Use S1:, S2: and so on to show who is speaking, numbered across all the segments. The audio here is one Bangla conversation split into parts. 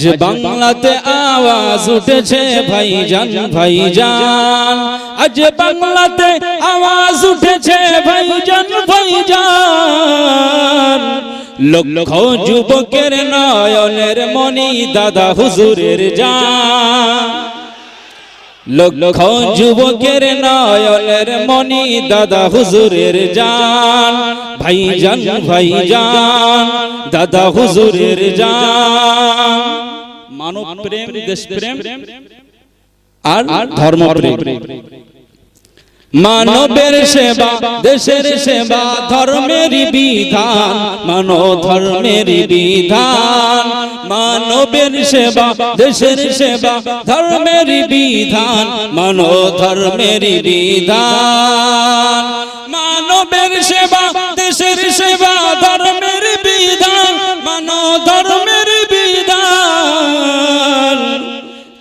S1: যে বাংলাতে আওয়াজ উঠেছে, ভাইজান ভাইজান। আজ বাংলাতে আওয়াজ উঠেছে, ভাইজান ভাইজান। লক্ষ যুবকের নয়নের মনি দাদা হুজুরের জান। লক্ষ যুবকের নয়নের মনি দাদা হুজুরের জান। ভাই যান দাদা হুজুরের জান। মানব প্রেম দেশ প্রেম আর ধর্ম প্রেম মানবের সেবা, দেশের সেবা, ধর্মের বিধান মানব ধর্মের বিধান, মানবের সেবা, দেশের সেবা, ধর্মের বিধান মানব ধর্মের বিধান, মানবের সেবা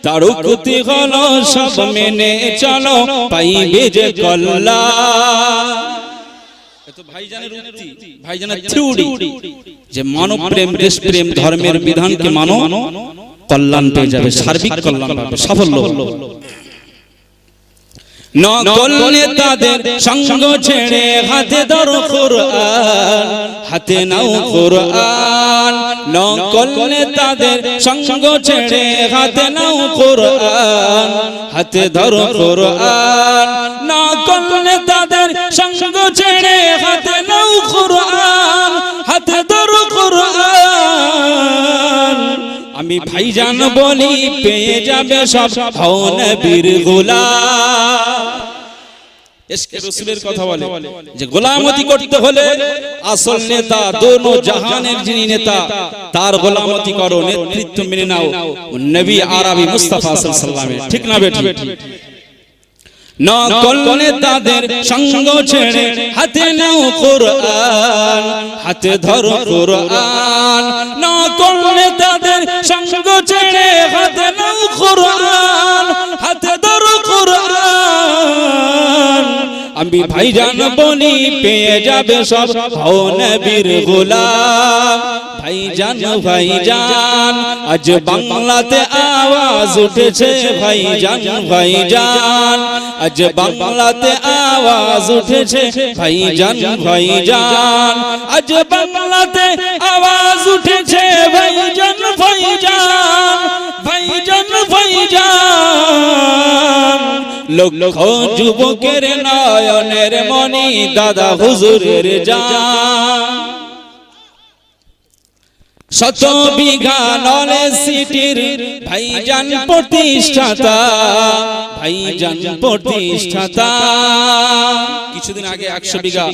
S1: তারুকুতি গল সব মেনে চলো পাইবে যে কল্লা। যে মানব প্রেম দেশ প্রেম ধর্মের বিধানকে মানো কল্যাণ পেয়ে যাবে সার্বিক কল্যাণ পাবে সাফল্য নকল নেতাদের সঙ্গ ছেড়ে হাতে ধরো কোরআন হাতে নাও কোরআন। নকল নেতাদের সঙ্গ ছেড়ে হাতে নাও কোরআন হাতে ধরো কোরআন। নকল নেতাদের সঙ্গ ছেড়ে হাতে নাও কোরআন আমি ভাইজান বলি পেয়ে যাবে সব নবীর গোলাম। রসুলের কথা বলে যে গোলামতি করতে হলে আসল নেতা দোনো জাহানের যিনি নেতা তার গোলামতি করো নেতৃত্ব মেনে নাও। নবী আরবি মুস্তাফা সাল্লাল্লাহু ঠিক না বেটি? নকল তাদের সঙ্গ ছেড়ে হাতে নাও কোরআন হাতে ধরো কোরআন। নকলে তাদের সঙ্গ ছেড়ে হাতে নাও আমি ভাইজান বলি পেয়ে যাবে সব। হও নবীর গোলাম। ভাইজান ভাইজান, আজ বাংলাতে আওয়াজ উঠেছে। ভাইজান ভাইজান, আজ বাংলাতে আওয়াজ উঠেছে। ভাইজান ভাইজান, আজ বাংলাতে আওয়াজ উঠেছে। ভাইজান ভাইজান ভাইজান ভাইজান। লক্ষ যুবকের নয়নের মনি দাদা হুজুরের যা শত বিঘা নলে সিটির ভাইজান প্রতিষ্ঠাতা ভাইজান প্রতিষ্ঠাতা। কিছুদিন আগে একশো বিঘা